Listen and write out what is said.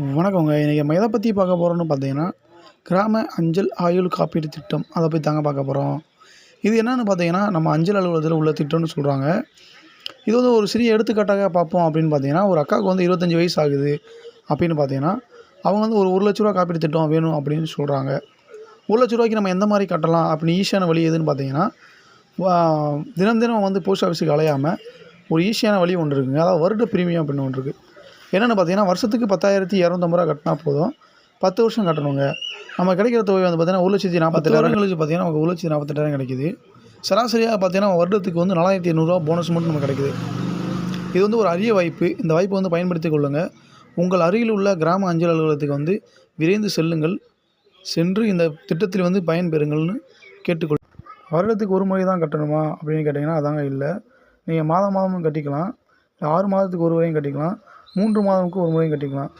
வணக்கங்க. இன்றைக்கி நம்ம எதை பற்றி பார்க்க போகிறோம்னு பார்த்தீங்கன்னா கிராம அஞ்சல் ஆயுள் காப்பீடு திட்டம். அதை பற்றி தாங்க பார்க்க போகிறோம் இது என்னென்னு பார்த்தீங்கன்னா நம்ம அஞ்சல் அலுவலகத்தில் உள்ள திட்டம்னு சொல்கிறாங்க இது வந்து ஒரு சிறிய எடுத்துக்காட்டாக பார்ப்போம் அப்படின்னு பார்த்தீங்கன்னா ஒரு அக்காவுக்கு வந்து இருபத்தஞ்சி வயசு ஆகுது அப்படின்னு பார்த்தீங்கன்னா அவங்க வந்து ஒரு ஒரு லட்ச ரூபா காப்பீடு திட்டம் வேணும் அப்படின்னு சொல்கிறாங்க ஒரு லட்ச ரூபாய்க்கு நம்ம எந்த மாதிரி கட்டலாம் அப்படின்னு ஈஸியான வழி எதுன்னு பார்த்தீங்கன்னா தினம் தினம் வந்து போஸ்ட் ஆஃபீஸுக்கு அலையாமல் ஒரு ஈஸியான வழி ஒன்று இருக்குங்க. அதாவது வருட பிரீமியம் அப்படின்னு ஒன்று இருக்குது என்னென்னு பார்த்தீங்கன்னா வருஷத்துக்கு பத்தாயிரத்தி இரநூத்தம்பது ரூபா கட்டினா போதும். பத்து வருஷம் கட்டணுங்க. நம்ம கிடைக்கிற தொகை வந்து பார்த்தீங்கன்னா ஒரு லட்சத்தி நாற்பத்தெட்டாயிரம் கழிச்சு பார்த்தீங்கன்னா நமக்கு ஒரு லட்சத்தி நாற்பத்தெட்டாயிரம் கிடைக்குது. சராசரியாக பார்த்தீங்கன்னா வருடத்துக்கு வந்து நாலாயிரத்தி எண்ணூறுரூவா போனஸ் மட்டும் நமக்கு கிடைக்குது. இது வந்து ஒரு அரிய வாய்ப்பு. இந்த வாய்ப்பை வந்து பயன்படுத்திக் கொள்ளுங்கள் உங்கள் அருகில் உள்ள கிராம அஞ்சல் அலுவலகத்துக்கு வந்து விரைந்து செல்லுங்கள். சென்று இந்த திட்டத்தில் வந்து பயன்பெறுங்கள்னு கேட்டுக்கொள். வருடத்துக்கு ஒரு முறை தான் கட்டணுமா அப்படின்னு கேட்டிங்கன்னா அதாங்க இல்லை. நீங்கள் மாதம் மாதமும் கட்டிக்கலாம். இல்லை ஆறு மாதத்துக்கு ஒரு முறையும் கட்டிக்கலாம். மூன்று மாதமுக்கு ஒரு முறையும் கட்டிக்கலாம்.